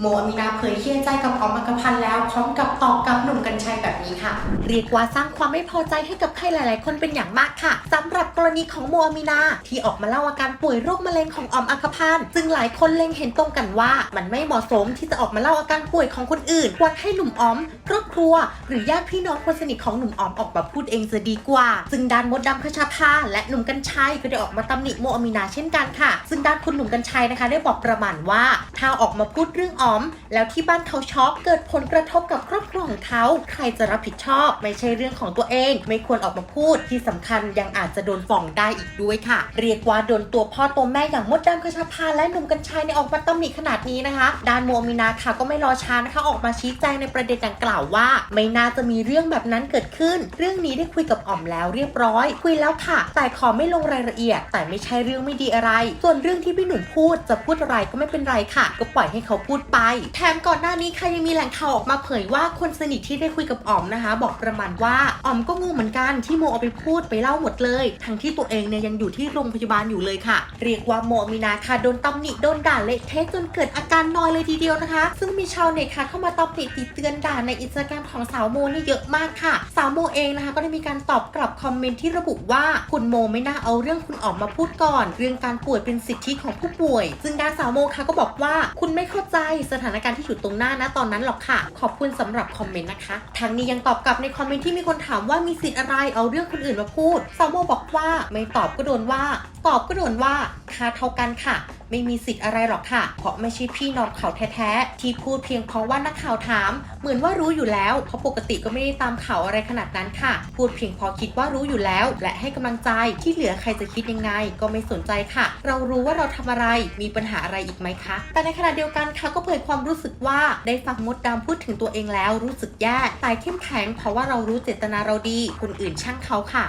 โมอามีนาเผยเคลียร์ใจกับออมอักพันธ์แล้วพร้อมกับตอบกับหนุ่มกัญชัยแบบนี้ค่ะ เรียกว่าสร้างความไม่พอใจให้กับใครหลาย ๆ คนเป็นอย่างมากค่ะสำหรับกรณีของโมอามีนาที่ออกมาเล่าอาการป่วยโรคมะเร็งของออมอักพันธ์ซึ่งหลายคนเล็งเห็นตรงกันว่า มันไม่เหมาะสมที่จะออกมาเล่าอาการป่วยของคนอื่นควรให้หนุ่มออมครอบครัว หรือญาติพี่น้องคนสนิทของหนุ่มออมออกมาพูดเองจะดีกว่า ซึ่งด้านมดดำคชาภาและหนุ่มกัญชัยก็ได้ออกมาตำหนิโมอามีนาเช่นกันค่ะ ซึ่งด้านคุณหนุ่มกัญชัยนะคะ ได้บอกประมาณว่าถ้าออกมาพูดเรื่องออม แล้วที่บ้านเขาช็อกเกิดผลกระทบกับครอบครัวของเขา ใครจะรับผิดชอบ ไม่ใช่เรื่องของตัวเอง ไม่ควรออกมาพูดที่สำคัญยังอาจจะโดนฟ้องได้อีกด้วยค่ะ เรียกว่าโดนตัวพ่อตัวแม่อย่างมดดำคชาภาและหนุ่มกัญชัยเนี่ยออกมาตำหนิขนาดนี้นะคะด้านโมมีนาค่ะก็ไม่รอช้านะคะออกมาชี้แจงในประเด็นดังกล่าวว่า ไม่น่าจะมีเรื่องแบบนั้นเกิดขึ้น เรื่องนี้ได้คุยกับอ๋อมแล้วเรียบร้อย คุยแล้วค่ะ แต่ขอไม่ลงรายละเอียด แต่ไม่ใช่เรื่องไม่ดีอะไร ส่วนเรื่องที่พี่หนุ่มพูดจะพูดอะไรก็ไม่เป็นไรค่ะ ก็ปล่อยให้เขาพูดไป แถมก่อนหน้านี้ค่ะยังมีแหล่งข่าวออกมาเผยว่าคนสนิทที่ได้คุยกับอ๋อมนะคะ บอกประมาณว่าอ๋อมก็งงเหมือนกันที่โมเอาไปพูดไปเล่าหมดเลย ทั้งที่ตัวเองเนี่ยยังอยู่ที่โรงพยาบาลอยู่เลยค่ะ เรียกว่าโมมีนาค่ะโดนตำหนิโดนด่าเละเทะจนเกิดอาการนอยเลยทีเดียวนะคะ ซึ่งมีชาวเน็ตค่ะเข้ามาตำหนิติเตือนด่าในอินสตาแกรมของสาวโมนี่เยอะมากค่ะ สาวโมเองนะคะ ก็ได้มีการตอบกลับคอมเมนต์ที่ระบุว่าคุณโมไม่น่าเอาเรื่องคุณออกมาพูดก่อน เรื่องการป่วยเป็นสิทธิของผู้ป่วย ซึ่งด้านสาวโมค่ะก็บอกว่าคุณไม่เข้าใจสถานการณ์ที่อยู่ตรงหน้านะตอนนั้นหรอกค่ะ ขอบคุณสำหรับคอมเมนต์นะคะทางนี้ยังตอบกลับในคอมเมนต์ที่มีคนถามว่ามีสิทธิ์อะไรเอาเรื่องคนอื่นมาพูดสาวโมบอกว่าไม่ตอบก็โดนว่า ตอบก็โดนว่าค่าเท่ากันค่ะไม่มีสิทธิ์อะไรหรอกค่ะ เพราะไม่ใช่พี่น้องเขาแท้ๆ ที่พูดเพียงเพราะว่านักข่าวถาม เหมือนว่ารู้อยู่แล้ว เพราะปกติก็ไม่ได้ตามข่าวอะไรขนาดนั้นค่ะ พูดเพียงเพอคิดว่ารู้อยู่แล้ว และให้กำลังใจที่เหลือใครจะคิดยังไง ก็ไม่สนใจค่ะ เรารู้ว่าเราทำอะไรมีปัญหาอะไรอีกไหมคะ แต่ในขณะเดียวกันค่ะก็เผยความรู้สึกว่าได้ฟังมดดำพูดถึงตัวเองแล้วรู้สึกแย่แต่เข้มแข็งเพราะว่าเรารู้เจตนาเราดี คนอื่นช่างเขาค่ะ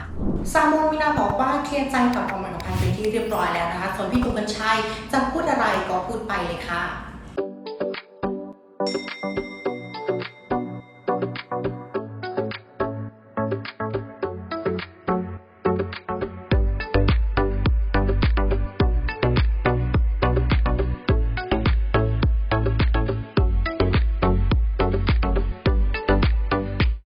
ซาโมมินาบอกว่าเคลียร์ใจกับออมอักพันธ์เป็น ที่เรียบร้อยแล้วนะคะ ส่วนพี่อุบัญชัยจะพูดอะไรก็พูดไปเลยค่ะ